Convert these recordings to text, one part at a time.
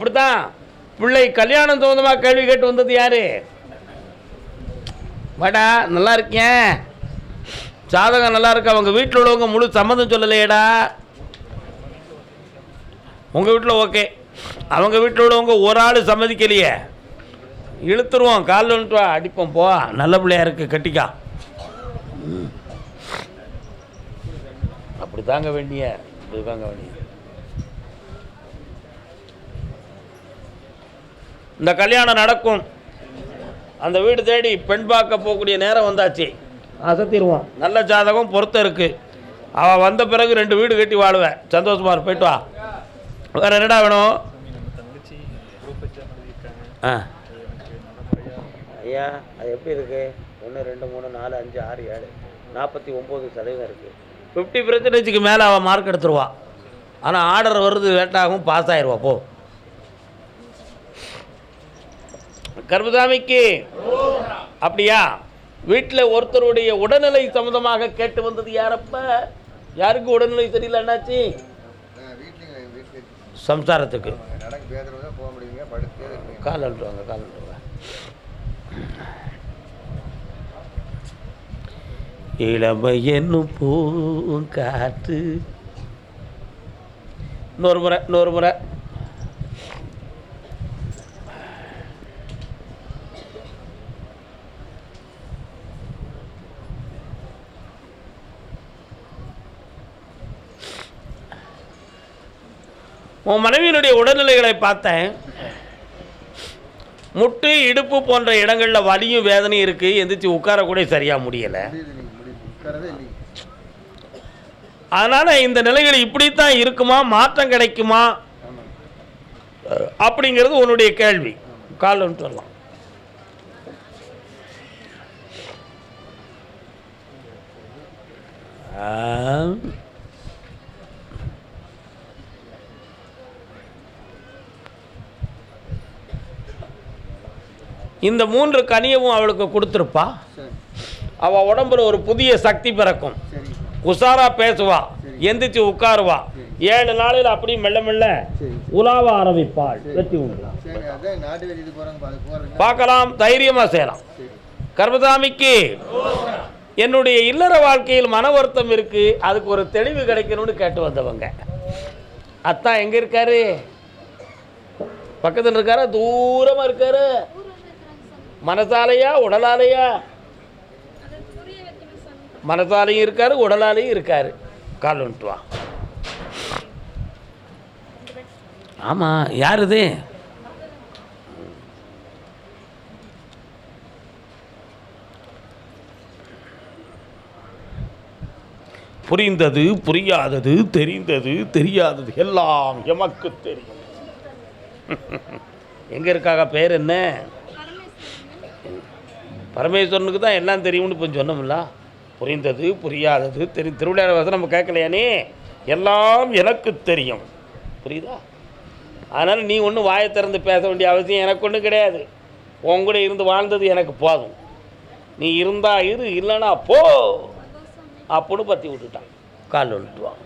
அப்படித்தான். பிள்ளை கல்யாணம் சம்மந்தமாக கேள்வி கேட்டு வந்தது யாரு? வாடா நல்லா இருக்கேன் ஜாதகம் நல்லா இருக்கு? அவங்க வீட்டில் உள்ளவங்க முழு சம்மந்தம் சொல்லலையேடா. உங்கள் வீட்டில் ஓகே. அவங்க வீட்டில் உள்ளவங்க ஒரு ஆள் சம்மதிக்கலையே. இழுத்துருவோம் காலில் வந்துட்டு வா அடிப்போம் போ. நல்ல பிள்ளையா இருக்கு கட்டிக்கா. அப்படி தாங்க வேண்டிய இப்படி தாங்க வேண்டிய. இந்த கல்யாணம் நடக்கும். அந்த வீடு தேடி பெண் பார்க்க போகக்கூடிய நேரம் வந்தாச்சு. அசத்திடுவோம் நல்ல ஜாதகம் பொருத்தம் இருக்கு. அவள் வந்த பிறகு ரெண்டு வீடு கட்டி வாழுவேன் சந்தோஷமா இரு, போயிட்டு வா. வேற என்னடா வேணும்? ஆ. ஐயா அது எப்படி இருக்கு? ஒன்று ரெண்டு மூணு நாலு அஞ்சு ஆறு ஏழு நாற்பத்தி ஒம்பது சதவீதம் இருக்குது ஃபிஃப்டி பர்சன்டேஜுக்கு மேலே அவள் மார்க் எடுத்துருவா. ஆனால் ஆர்டர் வருது லேட்டாகும் பாஸ் ஆயிடுவா போ. கர்மசாமிக்கு அப்படியா? வீட்டில் ஒருத்தருடைய உடல்நிலை சம்மந்தமாக கேட்டு வந்தது யாரப்ப? யாருக்கு உடல்நிலை சரியில்லை என்னாச்சு? சம்சாரத்துக்கு. கால் அழுவாங்க கால் அழுட்டுவாங்க இளமை என்னும் பூங்காற்று இன்னொரு முறை இன்னொரு முறை. உன் மனைவியினுடைய உடல்நிலைகளை பார்த்தேன். முட்டு இடுப்பு போன்ற இடங்களில் வலியும் வேதனையும் இருக்குது எந்திரிச்சு உட்கார கூட சரியாக முடியலை. அதனால் இந்த நிலைகள் இப்படித்தான் இருக்குமா? மாற்றம் கிடைக்குமா? அப்படிங்கிறது உன்னுடைய கேள்வி. கால் சொல்லலாம் Um... இந்த மூன்று கனியவும் அவளுக்கு கொடுத்துருப்பா. அவள் உடம்புல ஒரு புதிய சக்தி பிறக்கும். உஷாராக உஷாரா பேசுவா எந்திரிச்சு உட்காருவா. ஏழு நாளையில் அப்படி மெல்ல மெல்ல உலாவ ஆரம்பிப்பாள். வெற்றி உண்டு பார்க்கலாம் தைரியமாக செய்யலாம். கர்மசாமிக்கு என்னுடைய இல்லற வாழ்க்கையில் மன வருத்தம் இருக்கு. அதுக்கு ஒரு தெளிவு கிடைக்கணும்னு கேட்டு வந்தவங்க. அத்தான் எங்க இருக்காரு? பக்கத்தில் இருக்காரா? தூரமாக இருக்காரு? மனசாலையா உடலாலையா? மனசாலையும் இருக்காரு உடலாலையும் இருக்காரு. கால் வந்துட்டு வா. ஆமா யார் இது? புரிந்தது புரியாதது தெரிந்தது தெரியாதது எல்லாம் எமக்கு தெரியும். எங்க இருக்காக பேர் என்ன? பரமேஸ்வரனுக்கு தான் எல்லாம் தெரியும்னு இப்போ சொன்னோம்ல. புரிந்தது புரியாதது தெரி திருவிழாவை வசனம் நம்ம கேட்கலையானே? எல்லாம் எனக்கு தெரியும். புரியுதா? அதனால் நீ ஒன்றும் வாயை திறந்து பேச வேண்டிய அவசியம் எனக்கு ஒன்றும் கிடையாது. உன் கூட இருந்து வாழ்ந்தது எனக்கு போதும். நீ இருந்தா இரு இல்லைனா போ. அப்படின்னு பற்றி விட்டுட்டான். கால் விட்டுவான்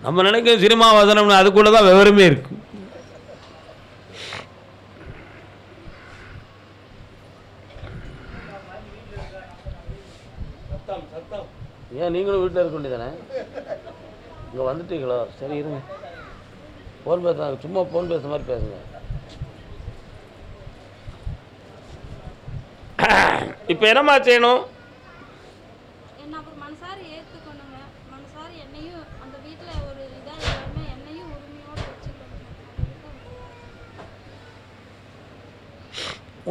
நம்ம நினைக்கிற சினிமா வசனம்னு அதுக்குள்ளே தான் விவரமே இருக்குது ஏன் நீங்களும் வீட்டில் இருக்க வேண்டியதானே? இங்கே வந்துட்டீங்களோ? சரி இருங்க. ஃபோன் பேச சும்மா ஃபோன் பேசுற மாதிரி பேசுங்க. இப்போ என்னம்மா செய்யணும்?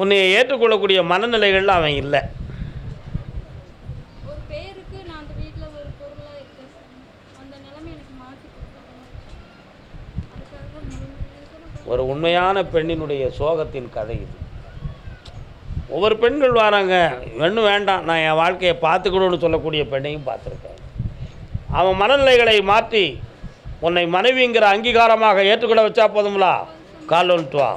உன்னை ஏற்றுக்கொள்ளக்கூடிய மனநிலைகள்ல அவன் இல்லை ஒரு பேருக்கு நான் அந்த வீட்டில் ஒரு பொருளாக இருக்கேன் சார் அந்த நிலைமை எனக்கு மாற்றி கொடுக்கணும் அதுக்காக தான் முழு ஒரு உண்மையான பெண்ணினுடைய சோகத்தின் கதை இது. ஒவ்வொரு பெண்கள் வராங்க. ஒன்றும் வேண்டாம். நான் என் வாழ்க்கையை பார்த்துக்கணும்னு சொல்லக்கூடிய பெண்ணையும் பார்த்துருக்கேன். அவன் மனநிலைகளை மாற்றி உன்னை மனைவிங்கிற அங்கீகாரமாக ஏற்றுக்கொள்ள வச்சா போதும்லா? கால் வந்துட்டுவா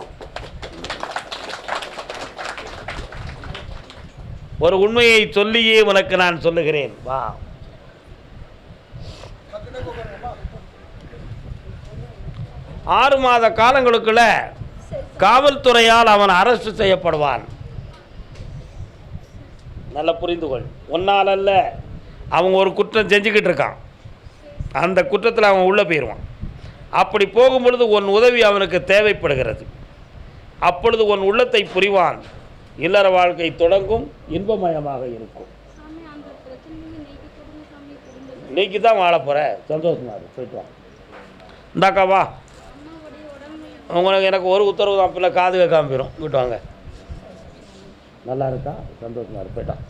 ஒரு உண்மையை சொல்லியே உனக்கு நான் சொல்லுகிறேன். வா. ஆறு மாத காலங்களுக்குள்ள காவல்துறையால் அவன் அரசு செய்யப்படுவான். நல்ல புரிந்துகொள். ஒன்னால் அல்ல அவங்க ஒரு குற்றம் செஞ்சுக்கிட்டு இருக்கான். அந்த குற்றத்தில் அவன் உள்ளே போயிடுவான் அப்படி போகும் பொழுது உன் உதவி அவனுக்கு தேவைப்படுகிறது. அப்பொழுது உன் உள்ளத்தை புரிவான். இல்லற வாழ்க்கை தொடங்கும் இன்பமயமாக இருக்கும். நீக்கி தான் வாழ போகிற சந்தோஷமா இரு போயிட்டு வா. இந்தாக்கா வா. உங்களுக்கு எனக்கு ஒரு உத்தரவு தான். பிள்ளை காது கேட்காம போயிடும் வாங்க. நல்லா இருக்கா? சந்தோஷமாக இரு. போயிட்டான்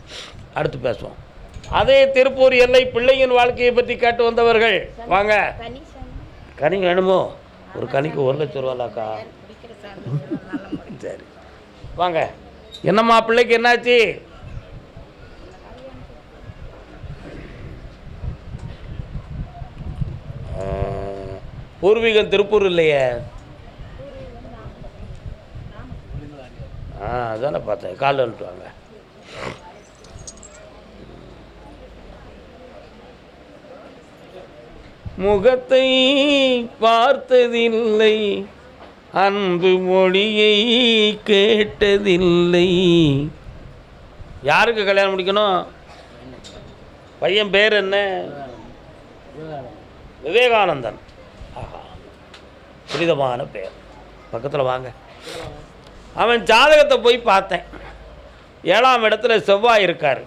அடுத்து பேசுவோம். அதே திருப்பூர் எல்லை பிள்ளையின் வாழ்க்கையை பற்றி கேட்டு வந்தவர்கள் வாங்க. தனி கனி வேணுமோ? ஒரு கனிக்கு ஒரு லட்சம் ரூபாலாக்கா சரி. வாங்க. என்னம்மா பிள்ளைக்கு என்னாச்சு? பூர்வீகம் திருப்பூர் இல்லையே. அதானே பார்த்தேன். காலில் வந்துட்டு வாங்க முகத்தை பார்த்ததில்லை. அன்பு மொழியை கேட்டதில்லை. யாருக்கு கல்யாணம் முடிக்கணும்? பையன் பேர் என்ன? விவேகானந்தன். ஆஹா. புனிதமான பேர். பக்கத்தில் வாங்க. அவன் ஜாதகத்தை போய் பார்த்தேன். ஏழாம் இடத்துல செவ்வாய் இருக்கார்.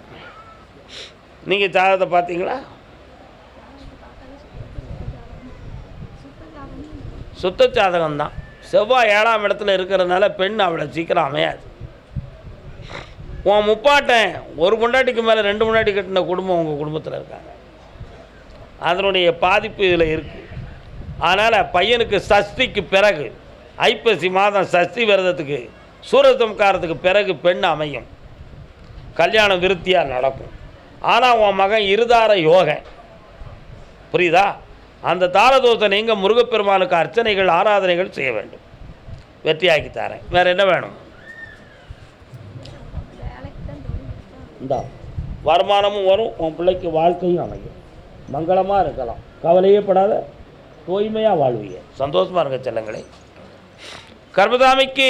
நீங்கள் ஜாதகத்தை பார்த்தீங்களா? சுத்த ஜாதகம் தான். செவ்வாய் ஏழாம் இடத்துல இருக்கிறதுனால பெண் அவ்வளோ சீக்கிரம் அமையாது. உன் முப்பாட்டன் ஒரு முண்டாட்டிக்கு மேலே ரெண்டு முண்டாட்டி கட்டின குடும்பம் உங்கள் குடும்பத்தில் இருக்காங்க. அதனுடைய பாதிப்பு இதில் இருக்குது அதனால் பையனுக்கு சஷ்டிக்கு பிறகு ஐப்பசி மாதம் சஷ்டி விரதத்துக்கு சூரசம்காரத்துக்கு பிறகு பெண் அமையும். கல்யாணம் விருத்தியாக நடக்கும். ஆனால் உன் மகன் இருதார யோகன். புரியுதா? அந்த தாரதோஷத்தை நீங்கள் முருகப்பெருமானுக்கு அர்ச்சனைகள் ஆராதனைகள் செய்ய வேண்டும். வெற்றியாக்கி தரேன். வேறு என்ன வேணும்? இந்தா வருமானமும் வரும். உன் பிள்ளைக்கு வாழ்க்கையும் அமையும். மங்களமாக இருக்கலாம். கவலையே படாத. தூய்மையாக வாழ்வீங்க. சந்தோஷமாக இருங்க செல்லங்களே. கர்மதாமிக்கு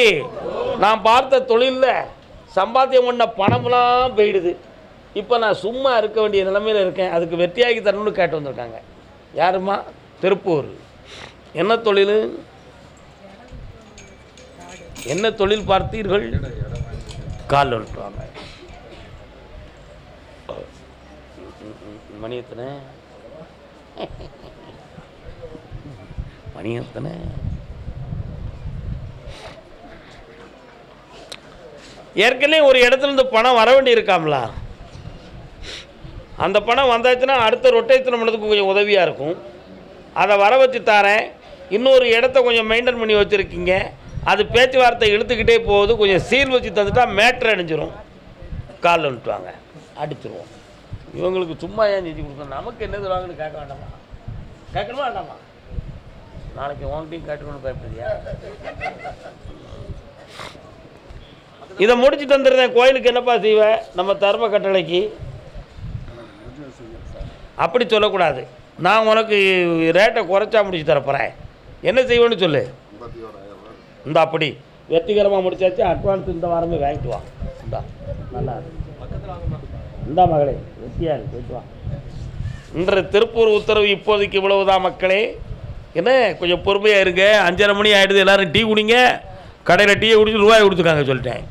நான் பார்த்த தொழிலில் சம்பாத்தியம் பண்ண பணம்லாம் போயிடுது. இப்போ நான் சும்மா இருக்க வேண்டிய நிலைமையில் இருக்கேன். அதுக்கு வெற்றியாகி தரணும்னு கேட்டு வந்திருக்காங்க. யாரும்மா? திருப்பூர். என்ன தொழில்? என்ன தொழில் பார்த்தீர்கள்? கால் வந்துட்டுவாங்க மணியத்தனை? மணியத்தனை மணி எத்தனை ஏற்கனவே ஒரு இடத்துல இருந்து பணம் வர வேண்டி இருக்காம்ல அந்த பணம் வந்தாச்சுன்னா அடுத்த ரொட்டேஷன் பண்ணதுக்கு கொஞ்சம் உதவியாக இருக்கும். அதை வர வச்சு தரேன். இன்னொரு இடத்த கொஞ்சம் மெயின்டைன் பண்ணி வச்சுருக்கீங்க. அது பேச்சுவார்த்தை இழுத்துக்கிட்டே போகுது. கொஞ்சம் சீல் வச்சு தந்துட்டா மேட்ரு அணிஞ்சிரும் காலில் விட்டுவாங்க அடிச்சிருவோம். இவங்களுக்கு சும்மா ஏன் நிதி கொடுக்கணும்? நமக்கு என்ன தருவாங்கன்னு கேட்க வேண்டாமா? கேட்கணுமா வேண்டாமா? நாளைக்கு உங்கள்கிட்டையும் கேட்டுக்கணும்னு பயப்படுறியா? இதை முடிச்சுட்டு வந்துடுறேன். கோயிலுக்கு என்னப்பா செய்வேன் நம்ம தர்ம கட்டளைக்கு. அப்படி சொல்லக்கூடாது. நான் உனக்கு ரேட்டை குறைச்சா முடிச்சு தரப்போகிறேன் என்ன செய்வேன்னு சொல்லு? இந்த அப்படி. வெற்றிகரமாக முடிச்சாச்சு. அட்வான்ஸ் இந்த வாரமே வாங்கிட்டு வா. இந்தா நல்லா இந்தா மகளே வெற்றியா இருக்கு போயிட்டு வா. திருப்பூர் உத்தரவு இப்போதைக்கு இவ்வளவுதான் மக்களே? என்ன கொஞ்சம் பொறுமையாக இருங்க. அஞ்சரை மணி ஆகிடுது எல்லோரும் டீ குடிங்க. கடையில் டீயை குடிச்சு ரூபாய் கொடுத்துருக்காங்க சொல்லிட்டேன்.